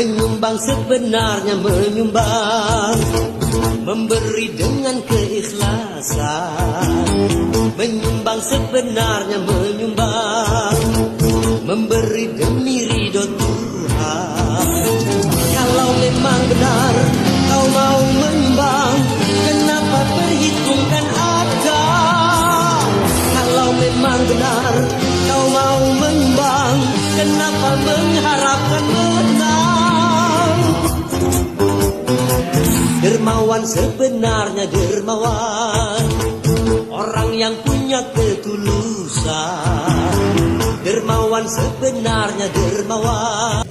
Menyumbang sebenarnya menyumbang Memberi dengan keikhlasan. Menyumbang sebenarnya menyumbang Memberi demi ridho Tuhan. Kalau memang benar Dermawan sebenarnya dermawan. Orang yang punya ketulusan. Dermawan sebenarnya dermawan